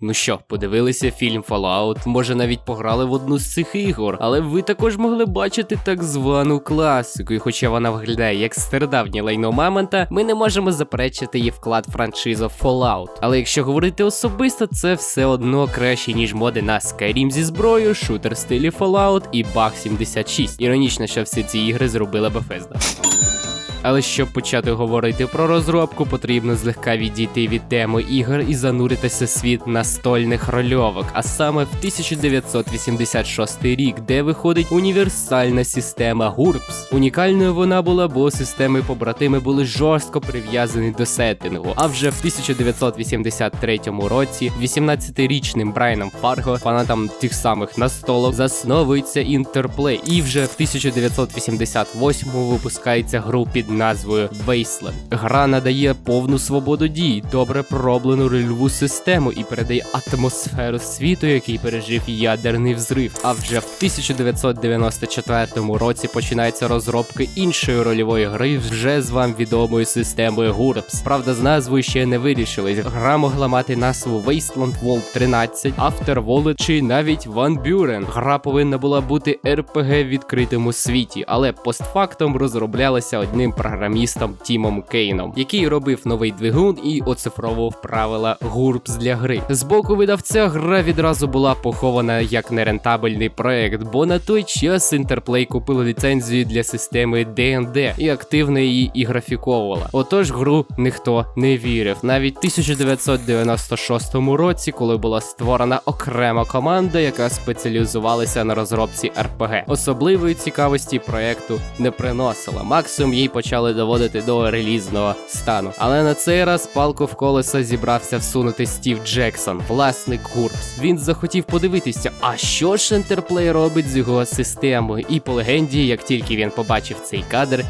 Ну що, подивилися фільм Fallout, може навіть пограли в одну з цих ігор, але ви також могли бачити так звану класику, і хоча вона виглядає як стародавнє лайно Мамонта, ми не можемо заперечити її вклад в франшизу Fallout. Але якщо говорити особисто, це все одно краще, ніж моди на Skyrim зі зброєю, шутер стилі Fallout і Bug 76. Іронічно, що всі ці ігри зробила Bethesda. Але щоб почати говорити про розробку, потрібно злегка відійти від теми ігор і зануритися в світ настольних рольовок, а саме в 1986 рік, де виходить універсальна система GURPS. Унікальною вона була, бо системи побратими були жорстко прив'язані до сеттингу. А вже в 1983 році 18-річним Брайаном Фарго, фанатом тих самих настолок, засновується Interplay, і вже в 1988 випускається гру під назвою Wasteland. Гра надає повну свободу дій, добре пророблену рольову систему і передає атмосферу світу, який пережив ядерний взрив. А вже в 1994 році починається розробка іншої рольової гри вже з вам відомою системою GURPS. Правда, з назвою ще не вирішились. Гра могла мати назву Wasteland World 13, After Wallet чи навіть Van Buren. Гра повинна була бути RPG в відкритому світі, але постфактом розроблялася одним програмістом Тімом Кейном, який робив новий двигун і оцифровував правила GURPS для гри. З боку видавця гра відразу була похована як нерентабельний проект, бо на той час Interplay купила ліцензію для системи D&D і активно її і графіковувала. Отож, гру ніхто не вірив. Навіть в 1996 році, коли була створена окрема команда, яка спеціалізувалася на розробці RPG. Особливої цікавості проекту не приносила. Максимум їй почали доводити до релізного стану. Але на цей раз палку в колеса зібрався всунути Стів Джексон, власник GURPS. Він захотів подивитися, а що ж Interplay робить з його системою. І по легенді, як тільки він побачив цей кадр,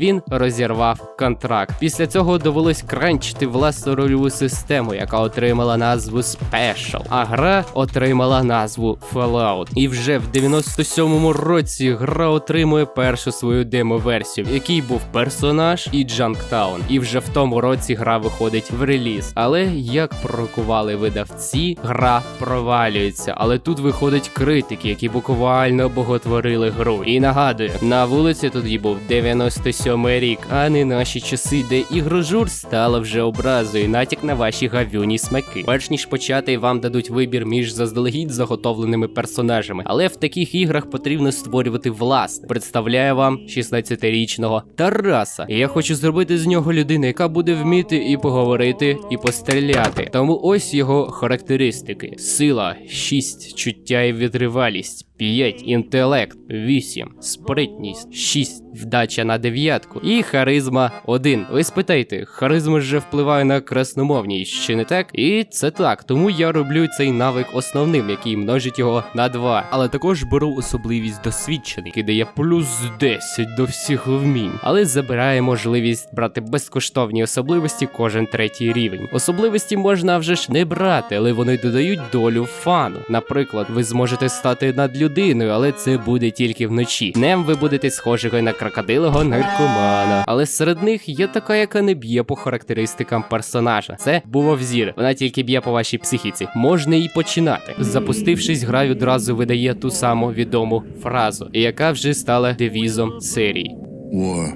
він розірвав контракт. Після цього довелось кранчити власну рольову систему, яка отримала назву Special, а гра отримала назву Fallout. І вже в 97-му році гра отримує першу свою демо-версію, в якій був персонаж і Джанктаун. І вже в тому році гра виходить в реліз. Але як пророкували видавці, гра провалюється. Але тут виходять критики, які буквально боготворили гру. І нагадую, на вулиці тоді був 97 рік, а не наші часи, де ігрожур стала вже образою, натяк на ваші гавюні смаки. Перш ніж почати, вам дадуть вибір між заздалегідь заготовленими персонажами, але в таких іграх потрібно створювати власне. Представляю вам 16-річного Тараса. І я хочу зробити з нього людину, яка буде вміти і поговорити, і постріляти. Тому ось його характеристики: сила, 6, чуття і витривалість. 5 інтелект, 8, спритність, 6, вдача на дев'ятку і харизма 1. Ви спитайте, харизма ж впливає на красномовність, чи не так? І це так, тому я роблю цей навик основним, який множить його на 2. Але також беру особливість досвідчений, який дає плюс 10 до всіх вмінь, але забирає можливість брати безкоштовні особливості кожен третій рівень. Особливості можна вже ж не брати, але вони додають долю фану. Наприклад, ви зможете стати над людиною, але це буде тільки вночі. Днем ви будете схожого на крокодилого наркомана. Але серед них є така, яка не б'є по характеристикам персонажа. Це Бувовзір. Вона тільки б'є по вашій психіці. Можна і починати. Запустившись, гра відразу видає ту саму відому фразу, яка вже стала девізом серії. War.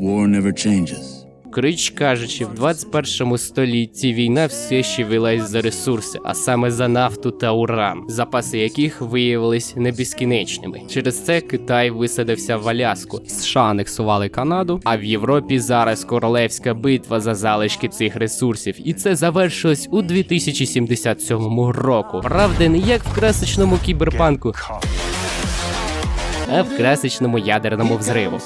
War never changes. Крич кажучи, в 21 столітті війна все ще велась за ресурси, а саме за нафту та уран, запаси яких виявились не безкінечними. Через це Китай висадився в Аляску, США анексували Канаду, а в Європі зараз королевська битва за залишки цих ресурсів, і це завершилось у 2077 року. Правда, не як в красочному кіберпанку, а в красочному ядерному взриву.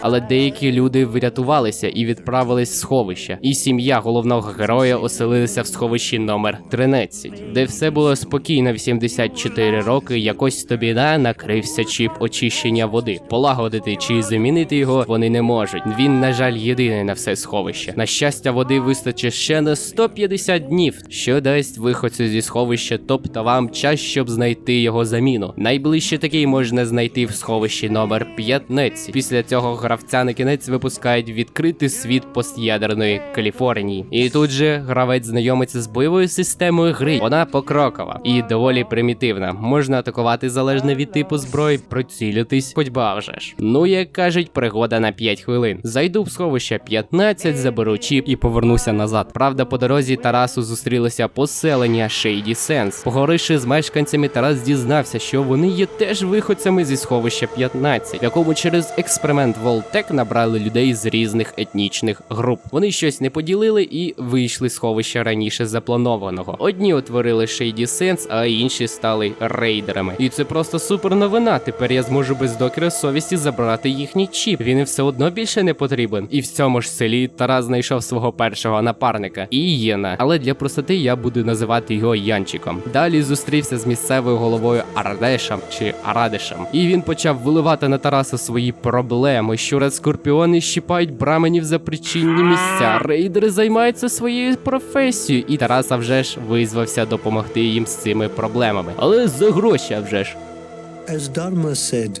Але деякі люди врятувалися і відправились в сховище. І сім'я головного героя оселилася в сховищі номер 13, де все було спокійно 84 роки. Якось тобі на накрився чіп очищення води. Полагодити чи замінити його вони не можуть. Він, на жаль, єдиний на все сховище. На щастя, води вистачить ще на 150 днів, що дасть виходцю зі сховища, тобто вам час, щоб знайти його заміну. Найближче такий можна знайти в сховищі номер 5. 15. Після цього гравця на кінець випускають відкритий світ постядерної Каліфорнії. І тут же гравець знайомиться з бойовою системою гри. Вона покрокова і доволі примітивна. Можна атакувати залежно від типу зброї, прицілитись, ходьба вже ж. Ну, як кажуть, пригода на 5 хвилин. Зайду в сховище 15, заберу чіп і повернуся назад. Правда, по дорозі Тарасу зустрілося поселення Shady Sense. Поговоривши з мешканцями, Тарас дізнався, що вони є теж виходцями зі сховища 15, в якому через експеримент Волтек набрали людей з різних етнічних груп. Вони щось не поділили і вийшли з сховища раніше запланованого. Одні утворили Shady Sense, а інші стали рейдерами. І це просто супер новина. Тепер я зможу без докера совісті забрати їхній чіп. Він і все одно більше не потрібен. І в цьому ж селі Тарас знайшов свого першого напарника Ієна. Але для простоти я буду називати його Янчиком. Далі зустрівся з місцевою головою Ардешем чи Арадешем. І він почав виливати на Тараса свої проблеми. Щораз скорпіони щіпають браменів за причинні місця. Рейдери займаються своєю професією, і Тараса вже ж визвався допомогти їм з цими проблемами. Але за гроші вже ж. As Dharma said,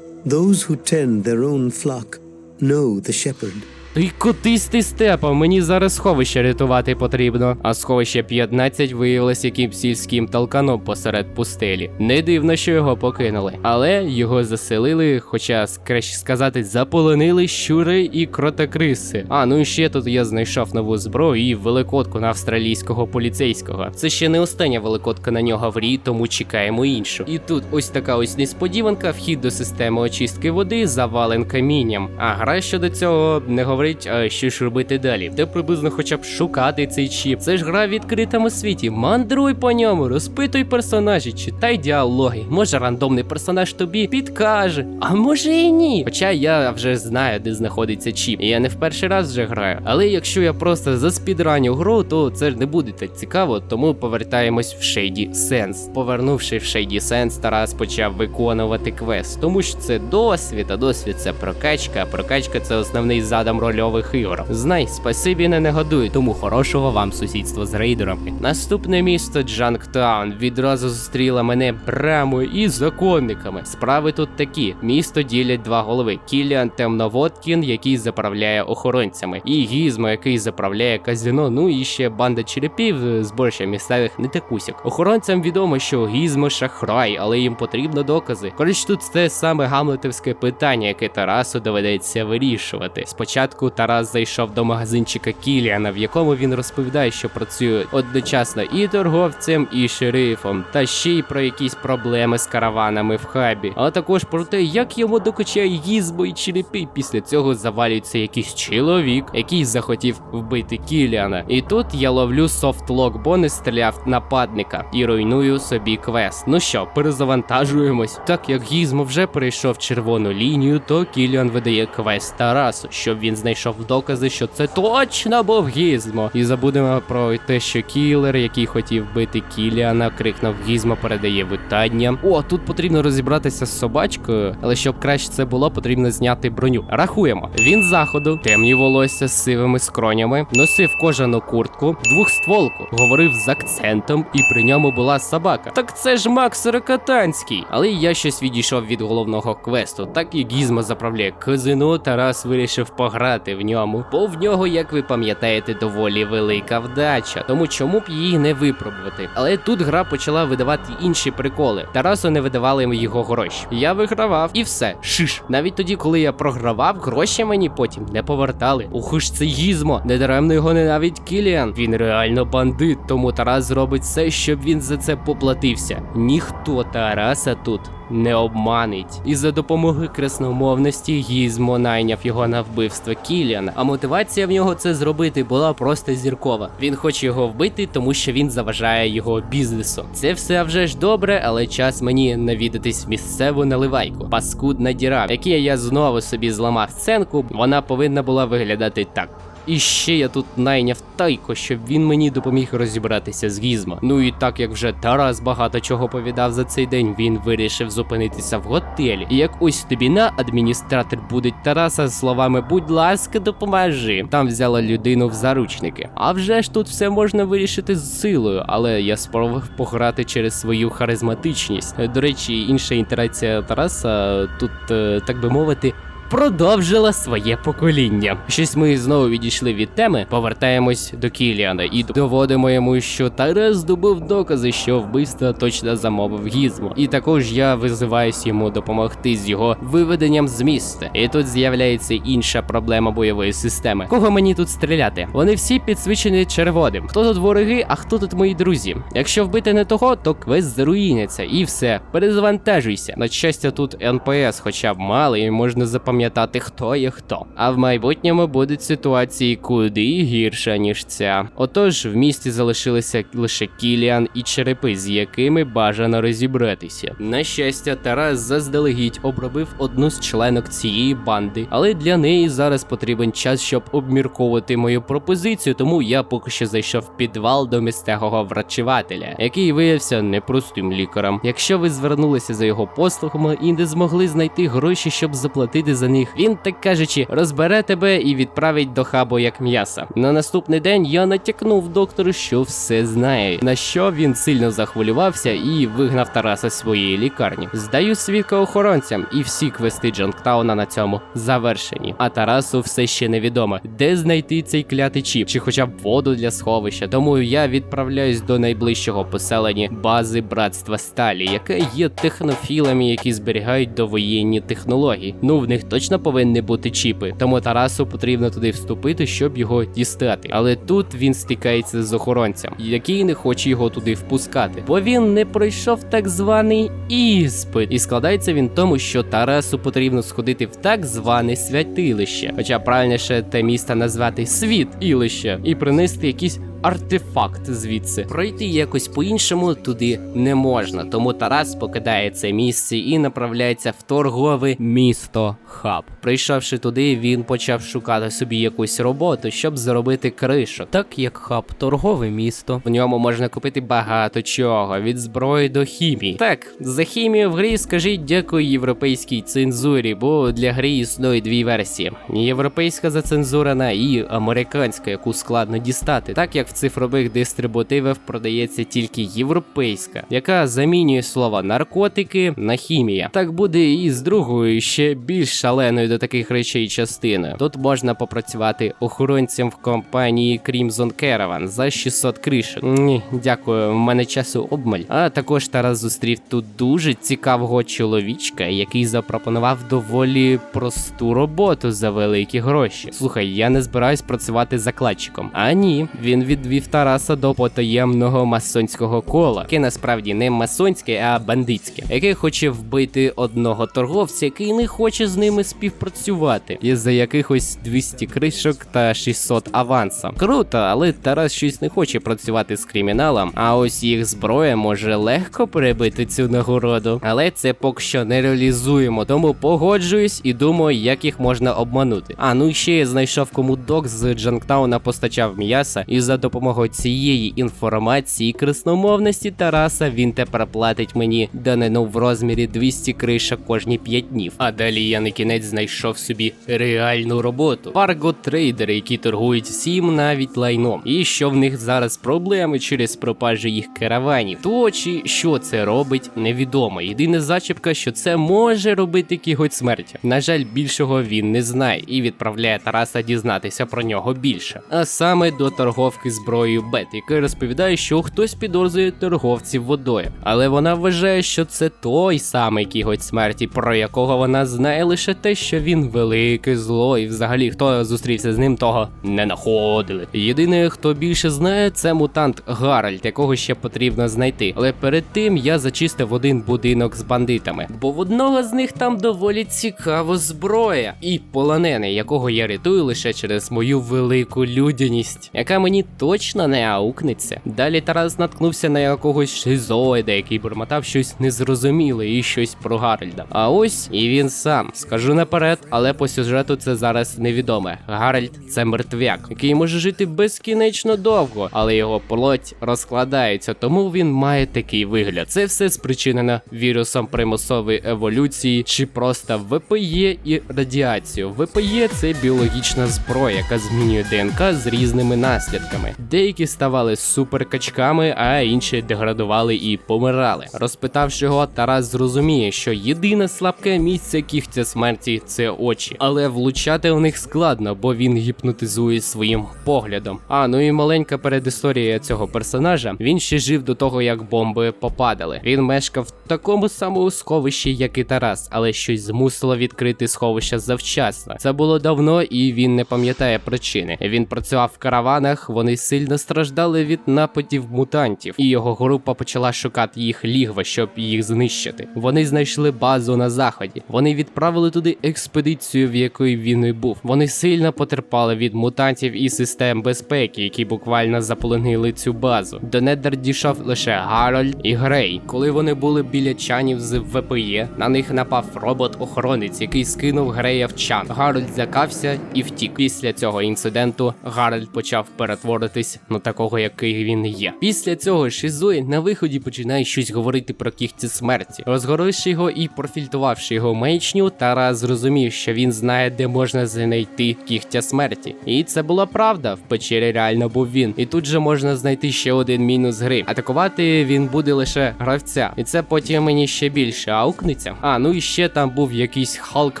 those who tend their own flock know the shepherd. Ти котись ти степа, мені зараз сховище рятувати потрібно. А сховище 15 виявилось якимсь сільським толканом посеред пустелі. Не дивно, що його покинули. Але його заселили, хоча краще сказати, заполонили щури і кротокриси. А ну і ще тут я знайшов нову зброю і великодку на австралійського поліцейського. Це ще не остання великодка на нього в рі, тому чекаємо іншу. І тут ось така ось несподіванка, вхід до системи очистки води завален камінням. А гра щодо цього не говорить, а що ж робити далі. Де приблизно хоча б шукати цей чіп. Це ж гра в відкритому світі. Мандруй по ньому, розпитуй персонажі, читай діалоги. Може рандомний персонаж тобі підкаже, а може і ні. Хоча я вже знаю, де знаходиться чіп. І я не в перший раз вже граю. Але якщо я просто заспідраню гру, то це ж не буде так цікаво, тому повертаємось в Shady Sense. Повернувши в Shady Sense, Тарас почав виконувати квест, тому що це досвід, а досвід це прокачка, а прокачка це основний задам рольових ігор. Знай, спасибі не нагодуй, тому хорошого вам сусідства з рейдерами. Наступне місто Джанктаун відразу зустріла мене брамою і законниками. Справи тут такі: місто ділять два голови: Кіліан Темноводкін, який заправляє охоронцями, і Гізмо, який заправляє казино. Ну і ще банда черепів е, зборща місцевих нетекусік. Охоронцям відомо, що Гізмо шахрай, але їм потрібно докази. Коротше, тут те саме гамлетовське питання, яке Тарасу доведеться вирішувати. Спочатку Тарас зайшов до магазинчика Кіліана, в якому він розповідає, що працює одночасно і торговцем, і шерифом, та ще й про якісь проблеми з караванами в хабі, а також про те, як йому докучає гізбо і черепи. Після цього завалюється якийсь чоловік, який захотів вбити Кіліана. І тут я ловлю софтлок, бо не стріляв нападника і руйную собі квест. Ну що, перезавантажуємось. Так як Гізмо вже перейшов червону лінію, то Кіліан видає квест Тарасу, щоб він знайшов докази, що це точно був Гізмо. І забудемо про те, що кілер, який хотів бити Кіліана, крикнув Гізмо, передає вітання. О, тут потрібно розібратися з собачкою, але щоб краще це було, потрібно зняти броню. Рахуємо. Він з заходу, темні волосся з сивими скронями, носив кожану куртку, двохстволку, говорив з акцентом, і при ньому була собака. Так це ж Макс Рокотанський. Але я щось відійшов від головного квесту. Так і Гізмо заправляє казино, Тарас вирішив пограти в ньому. Бо в нього, як ви пам'ятаєте, доволі велика вдача. Тому чому б її не випробувати? Але тут гра почала видавати інші приколи. Тарасу не видавали його гроші. Я вигравав і все. Шиш. Навіть тоді, коли я програвав, гроші мені потім не повертали. Ух ж це гізмо. Недаремно його ненавидь Кіліан. Він реально бандит, тому Тарас зробить все, щоб він за це поплатився. Ніхто Тараса тут не обманить. І за допомогою красномовності Гізмо найняв його на вбивство Кіліана. А мотивація в нього це зробити була просто зіркова. Він хоче його вбити, тому що він заважає його бізнесу. Це все вже ж добре, але час мені навідатись в місцеву наливайку. Паскудна діра, в я знову собі зламав сценку. Вона повинна була виглядати так. І ще я тут найняв Тайко, щоб він мені допоміг розібратися з Гізмо. Ну і так як вже Тарас багато чого повідав за цей день, він вирішив зупинитися в готелі. І як ось тобі на адміністратор буде Тараса з словами Будь ласка, допоможи. Там взяла людину в заручники. А вже ж тут все можна вирішити з силою, але я спробував пограти через свою харизматичність. До речі, інша інтерація Тараса тут, е, так би мовити. Продовжила своє покоління. Щось ми знову відійшли від теми, повертаємось до Кіліана і доводимо йому, що Тарас здобув докази, що вбивство точно замовив гізмо. І також я визиваюсь йому допомогти з його виведенням з міста. І тут з'являється інша проблема бойової системи. Кого мені тут стріляти? Вони всі підсвічені червоним. Хто тут вороги, а хто тут мої друзі? Якщо вбити не того, то квест заруїниться і все. Перезвантажуйся. На щастя, тут НПС, хоча б мало, і можна запам'ятати, хто є хто. А в майбутньому будуть ситуації куди гірше, ніж ця. Отож, в місті залишилися лише Кіліан і черепи, з якими бажано розібратися. На щастя, Тарас заздалегідь обробив одну з членок цієї банди, але для неї зараз потрібен час, щоб обмірковувати мою пропозицію, тому я поки що зайшов в підвал до місцевого врачевателя, який виявився непростим лікарем. Якщо ви звернулися за його послугами і не змогли знайти гроші, щоб заплатити за них, він так кажучи, розбере тебе і відправить до хабу як м'яса. На наступний день я натякнув доктору, що все знає, на що він сильно захвилювався і вигнав Тараса з своєї лікарні. Здаю свідка охоронцям, і всі квести Джанктауна на цьому завершені. А Тарасу все ще невідомо, де знайти цей клятий чіп, чи хоча б воду для сховища. Тому я відправляюсь до найближчого поселення бази братства Сталі, яке є технофілами, які зберігають довоєнні технології. Ну в них точно повинні бути чіпи, тому Тарасу потрібно туди вступити, щоб його дістати. Але тут він стикається з охоронцем, який не хоче його туди впускати, бо він не пройшов так званий іспит. І складається він тому, що Тарасу потрібно сходити в так зване святилище, хоча правильніше те місто назвати світ-ілище, і принести якісь артефакт звідси. Пройти якось по-іншому туди не можна. Тому Тарас покидає це місце і направляється в торгове місто Хаб. Прийшовши туди, він почав шукати собі якусь роботу, щоб заробити кришок. Так як хаб торгове місто, в ньому можна купити багато чого від зброї до хімії. Так, за хімію в грі скажіть дякую європейській цензурі, бо для гри існує дві версії: європейська зацензурена і американська, яку складно дістати, так як в цифрових дистрибутивах продається тільки європейська, яка замінює слова наркотики на хімія. Так буде і з другою, ще більш шаленою до таких речей частиною. Тут можна попрацювати охоронцем в компанії Crimson Caravan за 600 кришок. Ні, дякую, в мене часу обмаль. А також Тарас зустрів тут дуже цікавого чоловічка, який запропонував доволі просту роботу за великі гроші. Слухай, я не збираюсь працювати закладчиком. А ні, він відвів Тараса до потаємного масонського кола, яке насправді не масонське, а бандитське, яке хоче вбити одного торговця, який не хоче з ними співпрацювати, і за якихось 200 кришок та 600 авансом. Круто, але Тарас щось не хоче працювати з криміналом. А ось їх зброя може легко перебити цю нагороду. Але це поки що не реалізуємо, тому погоджуюсь і думаю, як їх можна обманути. А ну і ще я знайшов кому док з Джанктауна постачав м'яса, і за допомогою цієї інформації красномовності Тараса він тепер платить мені данину в розмірі 200 кришок кожні 5 днів. А далі я на кінець знайшов собі реальну роботу. Парго трейдери, які торгують всім навіть лайном. І що в них зараз проблеми через пропажу їх караванів. То чи що це робить, невідомо. Єдина зачіпка, що це може робити кіготь смерті. На жаль, більшого він не знає і відправляє Тараса дізнатися про нього більше. А саме до торговки зброєю Бет, яка розповідає, що хтось підозрює торговців водою. Але вона вважає, що це той самий кіготь смерті, про якого вона знає лише те, що він велике зло, і взагалі хто зустрівся з ним, того не находили. Єдине, хто більше знає, це мутант Гаральд, якого ще потрібно знайти. Але перед тим я зачистив один будинок з бандитами, бо в одного з них там доволі цікава зброя, і полонений, якого я рятую лише через мою велику людяність, яка мені точно не аукнеться. Далі Тарас наткнувся на якогось шизоїда, який бормотав щось незрозуміле і щось про Гарольда. А ось і він сам. Скажу наперед, але по сюжету це зараз невідоме. Гарольд це мертвяк, який може жити безкінечно довго, але його плоть розкладається, тому він має такий вигляд. Це все спричинено вірусом примусової еволюції чи просто ВПЄ і радіацію. ВПЄ це біологічна зброя, яка змінює ДНК з різними наслідками. Деякі ставали суперкачками, а інші деградували і помирали. Розпитавши його, Тарас зрозуміє, що єдине слабке місце кігтя смерті це очі, але влучати в них складно, бо він гіпнотизує своїм поглядом. А ну і маленька передісторія цього персонажа. Він ще жив до того, як бомби попадали. Він мешкав в такому самому сховищі, як і Тарас, але щось змусило відкрити сховище завчасно. Це було давно, і він не пам'ятає причини. Він працював в караванах, вони сильно страждали від нападів мутантів, і його група почала шукати їх лігва, щоб їх знищити. Вони знайшли базу на заході. Вони відправили туди експедицію, в якої він і був. Вони сильно потерпали від мутантів і систем безпеки, які буквально заполонили цю базу. До недер дійшов лише Гарольд і Грей. Коли вони були біля чанів з ВПЄ, на них напав робот-охоронець, який скинув Грея в чан. Гарольд злякався і втік. Після цього інциденту Гарольд почав перетворитись на такого, який він є. Після цього Шизуї на виході починає щось говорити про кігті смерті. Розгоривши його і профільтувавши його маячню, Тарас зрозумів, що він знає, де можна знайти кігтя смерті. І це була правда. В печері реально був він. І тут же можна знайти ще один мінус гри. Атакувати він буде лише гравця. І це потім мені ще більше аукнеться. А ну і ще там був якийсь Халк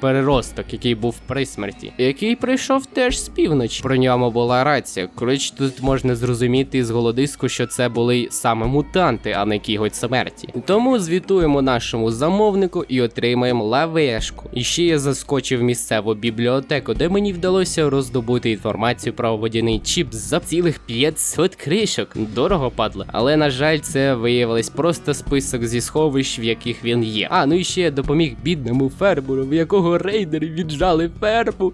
переросток, який був при смерті, який прийшов теж з півночі. Про ньому була рація. Коротше, тут можна зрозуміти з голодиску, що це були саме мутанти, а не кіготь смерті. Тому звітуємо нашому замовнику і отримаємо лавешку. І ще я заскочив місцеву бібліотеку, де мені вдалося роздобути інформацію про водяний чіп за цілих 500 кришок. Дорого падло. Але на жаль, це виявилось просто список зі сховищ, в яких він є. А ну і ще я допоміг бідному фермеру, в якого рейдери віджали ферму.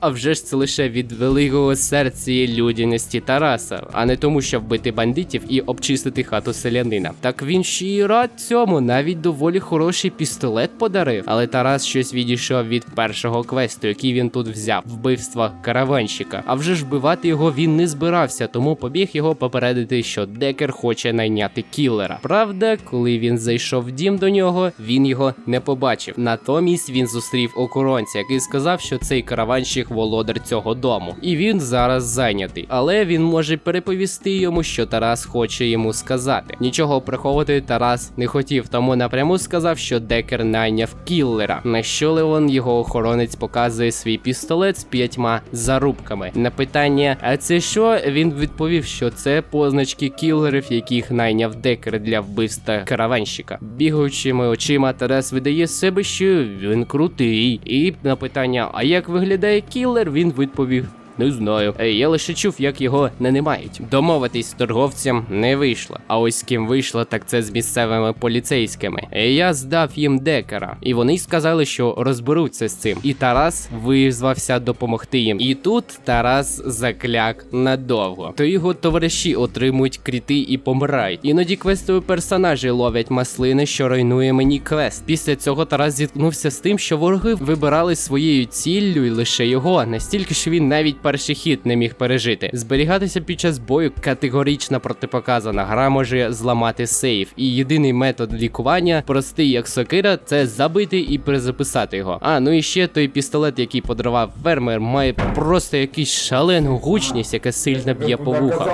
А вже ж це лише від великого серця і людяності Тараса, а не тому, щоб вбити бандитів і обчистити хату селянина. Так він ще й рад цьому, навіть доволі хороший пістолет подарив. Але Тарас щось відійшов від першого квесту, який він тут взяв вбивства караванщика. А вже ж вбивати його він не збирався, тому побіг його попередити, що Декер хоче найняти кілера. Правда, коли він зайшов в дім до нього, він його не побачив. Натомість він зустрів охоронця, який сказав, що цей караванщик володар цього дому, і він зараз зайнятий. Але він може переповісти йому, що Тарас хоче йому сказати. Нічого приховувати Тарас не хотів, тому напряму сказав, що Декер найняв кіллера. На що Леон його охоронець показує свій пістолет з п'ятьма зарубками. На питання, а це що? Він відповів, що це позначки кілерів, яких найняв Декер для вбивства караванщика. Бігаючими очима Тарас видає себе, що він крутий. І на питання, а як виглядає кілер, він відповів. Не знаю. Е, Я лише чув, як його нанимають. Домовитись з торговцем не вийшло. А ось з ким вийшло, так це з місцевими поліцейськими. Е, Я здав їм декера, і вони сказали, що розберуться з цим. І Тарас визвався допомогти їм. І тут Тарас закляк надовго. То його товариші отримують кріти і помирають. Іноді квестові персонажі ловлять маслини, що руйнує мені квест. Після цього Тарас зіткнувся з тим, що вороги вибирали своєю ціллю і лише його, настільки що він навіть перший хід не міг пережити. Зберігатися під час бою категорично протипоказана. Гра може зламати сейф. І єдиний метод лікування, простий як сокира, це забити і перезаписати його. А ну і ще той пістолет, який подарував фермер, має просто якийсь шалену гучність, яка сильно б'є по вухам.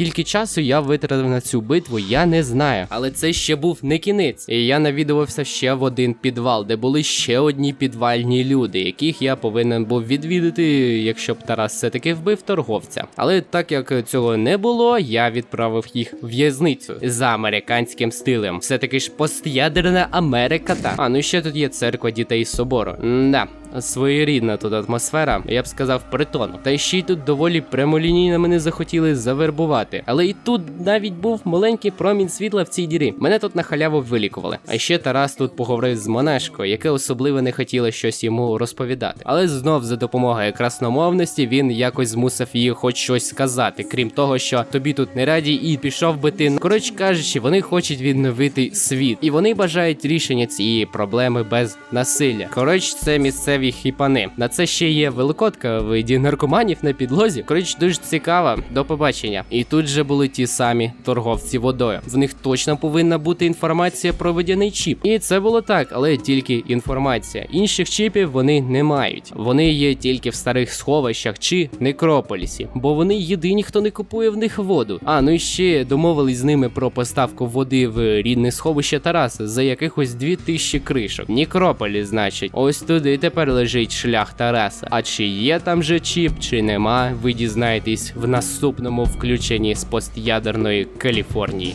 Скільки часу я витратив на цю битву, я не знаю. Але це ще був не кінець. І я навідувався ще в один підвал, де були ще одні підвальні люди, яких я повинен був відвідати, якщо б Тарас все-таки вбив торговця. Але так як цього не було, я відправив їх в в'язницю за американським стилем. Все таки ж постядерна Америка та. А ну ще тут є церква дітей собору. Да, своєрідна тут атмосфера, я б сказав, притону. Та ще й тут доволі прямолінійно мене захотіли завербувати. Але і тут навіть був маленький промінь світла в цій дірі. Мене тут на халяву вилікували. А ще Тарас тут поговорив з Монешкою, яке особливо не хотіло щось йому розповідати. Але знов за допомогою красномовності він якось змусив її хоч щось сказати, крім того, що тобі тут не раді, і пішов би ти. Коротше кажучи, вони хочуть відновити світ, і вони бажають рішення цієї проблеми без насилля. Коротше, це місцеві хіпани. На це ще є великодка в виді наркоманів на підлозі. Коротше, дуже цікаво. До побачення. І тут же були ті самі торговці водою. В них точно повинна бути інформація про водяний чіп. І це було так, але тільки інформація. Інших чіпів вони не мають. Вони є тільки в старих сховищах чи некрополісі, бо вони єдині, хто не купує в них воду. А ну і ще домовились з ними про поставку води в рідне сховище Тараса за якихось 2000 кришок. Некрополіс, значить, ось туди лежить шлях Тараса. А чи є там же чіп, чи нема, ви дізнаєтесь в наступному включенні з постядерної Каліфорнії.